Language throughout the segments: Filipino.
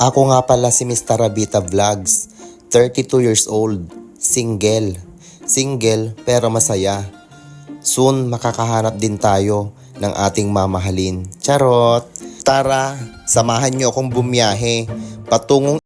Ako nga pala si Mr. Rabita Vlogs, 32 years old, single. Single pero masaya. Soon makakahanap din tayo ng ating mamahalin. Charot! Tara, samahan niyo akong bumiyahe patungong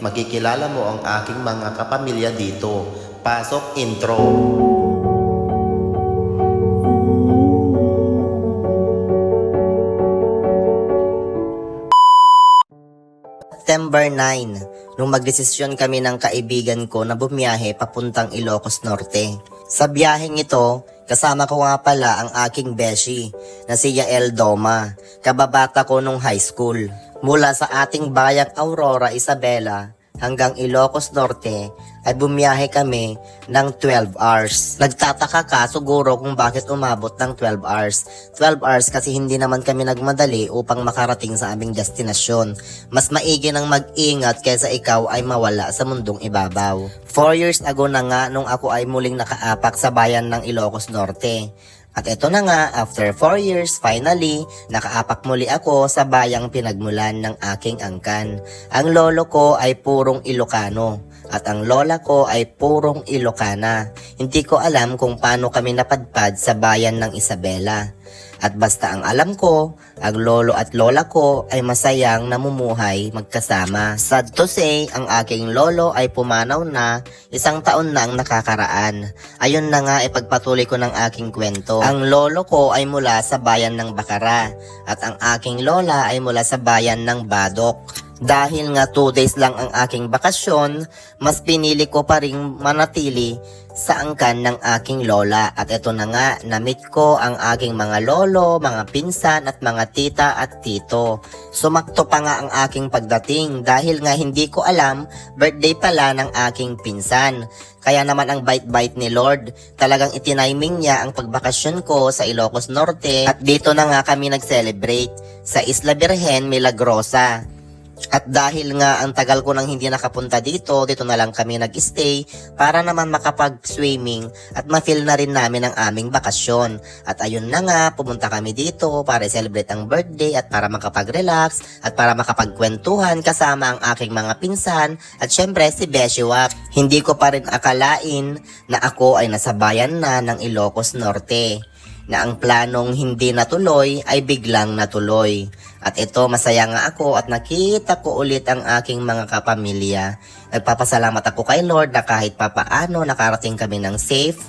makikilala mo ang aking mga kapamilya dito. Pasok intro. September 9, nung magdesisyon kami ng kaibigan ko na bumiyahe papuntang Ilocos Norte. Sa biyaheng ito, kasama ko nga pala ang aking beshi na si Yael Doma, kababata ko nung high school. Mula sa ating bayang Aurora, Isabela, hanggang Ilocos Norte ay bumiyahe kami ng 12 hours. Nagtataka ka siguro kung bakit umabot ng 12 hours. 12 hours kasi hindi naman kami nagmadali upang makarating sa aming destinasyon. Mas maigi ng mag-ingat kaysa ikaw ay mawala sa mundong ibabaw. 4 years ago na nga nung ako ay muling nakaapak sa bayan ng Ilocos Norte. At ito na nga, after 4 years, finally, nakaapak muli ako sa bayang pinagmulan ng aking angkan. Ang lolo ko ay purong Ilocano at ang lola ko ay purong Ilocana. Hindi ko alam kung paano kami napadpad sa bayan ng Isabela. At basta ang alam ko, ang lolo at lola ko ay masayang namumuhay magkasama. Sad to say, ang aking lolo ay pumanaw na isang taon na ang nakakaraan. Ayun na nga ipagpatuloy ko ng aking kwento. Ang lolo ko ay mula sa bayan ng Bakara at ang aking lola ay mula sa bayan ng Badok. Dahil nga 2 days lang ang aking bakasyon, mas pinili ko pa rin manatili sa angkan ng aking lola. At ito na nga, namit ko ang aking mga lolo, mga pinsan at mga tita at tito. Sumakto pa nga ang aking pagdating dahil nga hindi ko alam, birthday pala ng aking pinsan. Kaya naman ang bite-bite ni Lord, talagang itiniming niya ang pagbakasyon ko sa Ilocos Norte at dito na nga kami nag-celebrate sa Isla Virgen Milagrosa. At dahil nga ang tagal ko nang hindi nakapunta dito, dito na lang kami nag-stay para naman makapag-swimming at ma-feel na rin namin ang aming bakasyon. At ayun na nga, pumunta kami dito para celebrate ang birthday at para makapag-relax at para makapagkwentuhan kasama ang aking mga pinsan at syempre si Beshiwak. Hindi ko pa rin akalain na ako ay nasa bayan na ng Ilocos Norte na ang planong hindi natuloy ay biglang natuloy. At ito, masaya nga ako at nakita ko ulit ang aking mga kapamilya. Nagpapasalamat ako kay Lord na kahit papaano nakarating kami ng safe.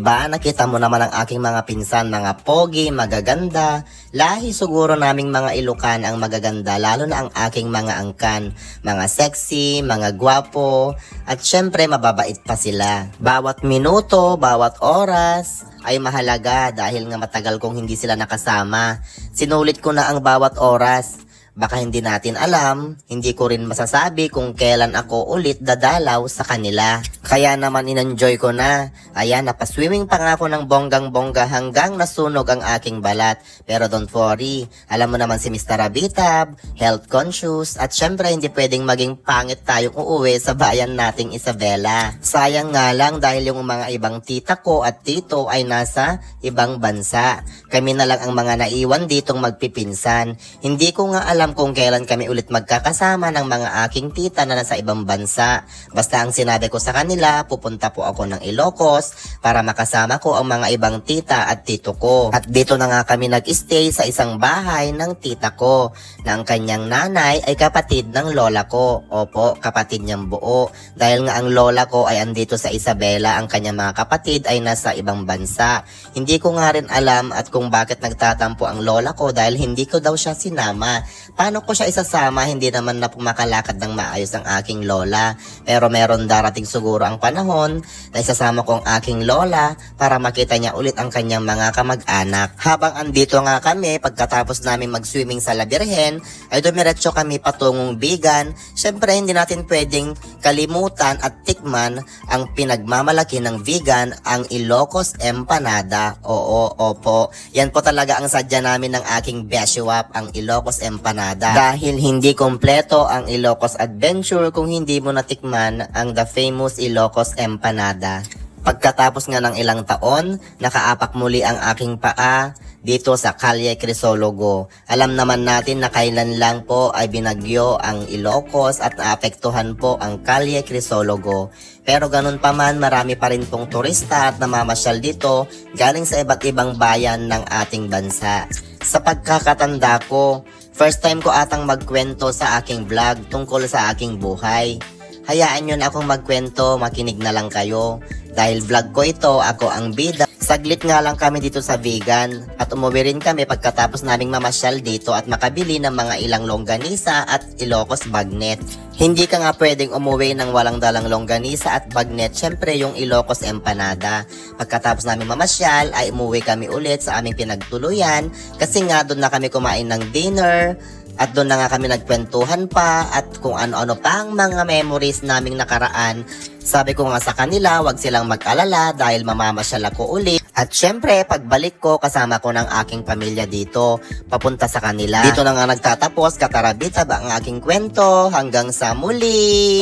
ba Nakita mo naman ang aking mga pinsan, mga pogi, magaganda. Lahi siguro naming mga ilukan ang magaganda, lalo na ang aking mga angkan. Mga sexy, mga gwapo, at syempre mababait pa sila. Bawat minuto, bawat oras, ay mahalaga dahil nga matagal kong hindi sila nakasama. Sinulit ko na ang bawat oras. Baka hindi natin alam, hindi ko rin masasabi kung kailan ako ulit dadalaw sa kanila. Kaya naman inenjoy ko na. Ayan, napaswimming pa nga ako ng bonggang-bongga hanggang nasunog ang aking balat. Pero don't worry, alam mo naman si Mr. Abitab, health conscious, at syempre hindi pwedeng maging pangit tayong uuwi sa bayan nating Isabela. Sayang nga lang dahil yung mga ibang tita ko at tito ay nasa ibang bansa. Kami na lang ang mga naiwan ditong magpipinsan. Hindi ko nga alam kung kailan kami ulit magkakasama ng mga aking tita na nasa ibang bansa. Basta ang sinabi ko sa kanila, pupunta po ako ng Ilocos para makasama ko ang mga ibang tita at tito ko. At dito na nga kami nag-stay sa isang bahay ng tita ko na ang kanyang nanay ay kapatid ng lola ko. Opo, kapatid niyang buo. Dahil nga ang lola ko ay andito sa Isabela, ang kanyang mga kapatid ay nasa ibang bansa. Hindi ko nga rin alam at kung bakit nagtatampo ang lola ko dahil hindi ko daw siya sinama. Paano ko siya isasama? Hindi naman na pumakalakad ng maayos ang aking lola. Pero meron darating siguro ang panahon na isasama ko ang aking lola para makita niya ulit ang kanyang mga kamag-anak. Habang andito nga kami, pagkatapos namin mag-swimming sa Labirhen, ay dumiretso kami patungong Bigan. Siyempre, hindi natin pwedeng kalimutan at tikman ang pinagmamalaki ng vegan, ang Ilocos Empanada. Oo, opo. Yan po talaga ang sadya namin ng aking Beshiwap, ang Ilocos Empanada. Dahil hindi kompleto ang Ilocos Adventure kung hindi mo natikman ang the famous Ilocos Empanada. Pagkatapos nga ng ilang taon, nakaapak muli ang aking paa dito sa Calle Crisologo. Alam naman natin na kailan lang po ay binagyo ang Ilocos at naapektuhan po ang Calle Crisologo. Pero ganun pa man, marami pa rin pong turista at namamasyal dito galing sa iba't ibang bayan ng ating bansa. Sa pagkakatanda ko, first time ko atang magkwento sa aking vlog tungkol sa aking buhay. Hayaan nyo na akong magkwento, makinig na lang kayo. Dahil vlog ko ito, ako ang bida. Saglit nga lang kami dito sa vegan at umuwi rin kami pagkatapos naming mamasyal dito at makabili ng mga ilang longganisa at Ilocos bagnet. Hindi ka nga pwedeng umuwi ng walang dalang longganisa at bagnet, syempre yung Ilocos empanada. Pagkatapos namin mamasyal ay umuwi kami ulit sa aming pinagtuluyan kasi nga doon na kami kumain ng dinner, at doon na nga kami nagkwentuhan pa at kung ano-ano pa ang mga memories naming nakaraan. Sabi ko nga sa kanila, wag silang mag-alala dahil mamamasyal ako uli. At syempre, pagbalik ko, kasama ko ng aking pamilya dito, papunta sa kanila. Dito na nga nagtatapos, katarabita ba ang aking kwento hanggang sa muli!